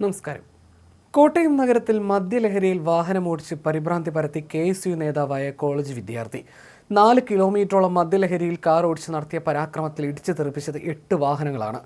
നമസ്കാരം. കോട്ടയം നഗരത്തിൽ മദ്യലഹരിയിൽ വാഹനമോടിച്ച് പരിഭ്രാന്തി പരത്തി കെ എസ് യു നേതാവായ കോളേജ് വിദ്യാർത്ഥി. നാല് കിലോമീറ്ററോളം മദ്യലഹരിയിൽ കാർ ഓടിച്ച് നടത്തിയ പരാക്രമത്തിൽ ഇടിച്ചു തെറിപ്പിച്ചത് എട്ട് വാഹനങ്ങളാണ്.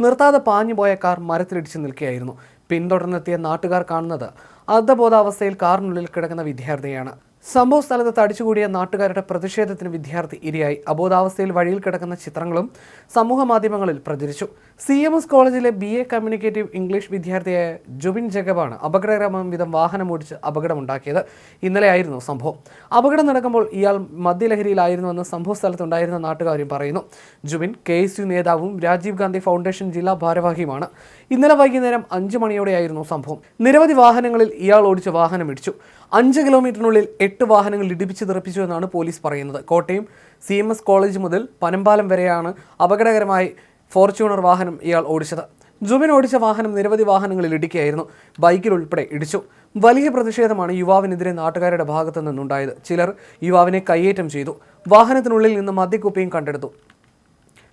നിർത്താതെ പാഞ്ഞുപോയ കാർ മരത്തിലിടിച്ച് നിൽക്കുകയായിരുന്നു പിന്തുടർന്നെത്തിയ നാട്ടുകാർ കാണുന്നത് അർദ്ധബോധാവസ്ഥയിൽ കാറിനുള്ളിൽ കിടക്കുന്ന വിദ്യാർത്ഥിയാണ് സംഭവ സ്ഥലത്ത് തടിച്ചുകൂടിയ നാട്ടുകാരുടെ പ്രതിഷേധത്തിന് വിദ്യാർത്ഥി ഇരയായി. അബോധാവസ്ഥയിൽ വഴിയിൽ കിടക്കുന്ന ചിത്രങ്ങളും സമൂഹ മാധ്യമങ്ങളിൽ പ്രചരിച്ചു. സി എം എസ് കോളേജിലെ ബി എ കമ്മ്യൂണിക്കേറ്റീവ് ഇംഗ്ലീഷ് വിദ്യാർത്ഥിയായ ജുബിൻ ജഗബാണ് അപകടകരമം വിധം വാഹനമോടിച്ച് അപകടമുണ്ടാക്കിയത്. ഇന്നലെയായിരുന്നു സംഭവം. അപകടം നടക്കുമ്പോൾ ഇയാൾ മദ്യലഹരിയിലായിരുന്നുവെന്ന് സംഭവ സ്ഥലത്തുണ്ടായിരുന്ന നാട്ടുകാരും പറയുന്നു. ജുബിൻ കെ എസ് യു നേതാവും രാജീവ് ഗാന്ധി ഫൗണ്ടേഷൻ ജില്ലാ ഭാരവാഹിയുമാണ്. ഇന്നലെ വൈകുന്നേരം അഞ്ച് മണിയോടെയായിരുന്നു സംഭവം. നിരവധി വാഹനങ്ങളിൽ ഇയാൾ ഓടിച്ച് വാഹനം ഇടിച്ചു അഞ്ച് കിലോമീറ്ററിനുള്ളിൽ എട്ട് വാഹനങ്ങൾ ഇടിപ്പിച്ച് തെറിപ്പിച്ചു എന്നാണ് പോലീസ് പറയുന്നത്. Kottayam C M S college മുതൽ പനമ്പാലം വരെയാണ് അപകടകരമായി ഫോർച്യൂണർ വാഹനം ഇയാൾ ഓടിച്ചത്. ജുബിൻ ഓടിച്ച വാഹനം നിരവധി വാഹനങ്ങളിൽ ഇടിക്കുകയായിരുന്നു ബൈക്കിൽ ഉൾപ്പെടെ ഇടിച്ചു. വലിയ പ്രതിഷേധമാണ് യുവാവിനെതിരെ നാട്ടുകാരുടെ ഭാഗത്തു നിന്നുണ്ടായത്. ചിലർ യുവാവിനെ കയ്യേറ്റം ചെയ്തു. വാഹനത്തിനുള്ളിൽ നിന്ന് മദ്യക്കുപ്പിയും കണ്ടെടുത്തു.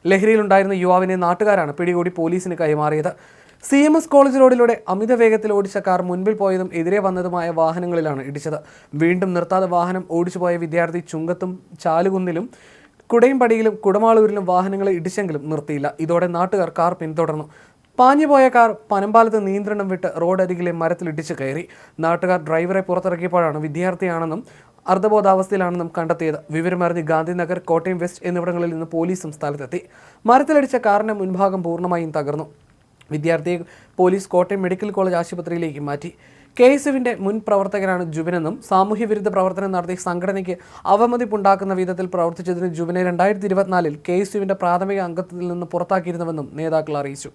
ലഹരിയിലുണ്ടായിരുന്ന യുവാവിനെ നാട്ടുകാരാണ് പിടികൂടി പോലീസിന് കൈമാറിയത്. സി എം എസ് കോളേജ് റോഡിലൂടെ അമിത വേഗത്തിൽ ഓടിച്ച കാർ മുൻപിൽ പോയതും എതിരെ വന്നതുമായ വാഹനങ്ങളിലാണ് ഇടിച്ചത്. വീണ്ടും നിർത്താതെ വാഹനം ഓടിച്ചുപോയ വിദ്യാർത്ഥി ചുങ്കത്തും ചാലുകുന്നിലും കുടയുംപടിയിലും കുടമാളൂരിലും വാഹനങ്ങളെ ഇടിച്ചെങ്കിലും നിർത്തിയില്ല. ഇതോടെ നാട്ടുകാർ കാർ പിന്തുടർന്നു. പാഞ്ഞുപോയ കാർ പനമ്പാലത്ത് നിയന്ത്രണം വിട്ട് റോഡരികിലെ മരത്തിൽ ഇടിച്ചു കയറി. നാട്ടുകാർ ഡ്രൈവറെ പുറത്തിറക്കിയപ്പോഴാണ് വിദ്യാർത്ഥിയാണെന്നും അർദ്ധബോധാവസ്ഥയിലാണെന്നും കണ്ടെത്തിയത്. വിവരമറിഞ്ഞ് ഗാന്ധിനഗർ കോട്ടയം വെസ്റ്റ് എന്നിവിടങ്ങളിൽ നിന്ന് പോലീസും സ്ഥലത്തെത്തി. മരത്തിലടിച്ച കാറിന്റെ മുൻഭാഗം പൂർണമായും തകർന്നു. വിദ്യാർത്ഥിയെ പോലീസ് കോട്ടയം മെഡിക്കൽ കോളേജ് ആശുപത്രിയിലേക്ക് മാറ്റി. കെ എസ് എഫിന്റെ മുൻ പ്രവർത്തകനാണ് ജുബിനെന്നും സാമൂഹ്യവിരുദ്ധ പ്രവർത്തനം നടത്തി സംഘടനയ്ക്ക് അവമതിപ്പുണ്ടാക്കുന്ന വിധത്തിൽ പ്രവർത്തിച്ചതിന് ജുബിനെ രണ്ടായിരത്തി ഇരുപത്തിനാലിൽ കെ എസ് യുവിന്റെ പ്രാഥമിക അംഗത്തിൽ നിന്ന് പുറത്താക്കിയിരുന്നുവെന്നും നേതാക്കൾ അറിയിച്ചു.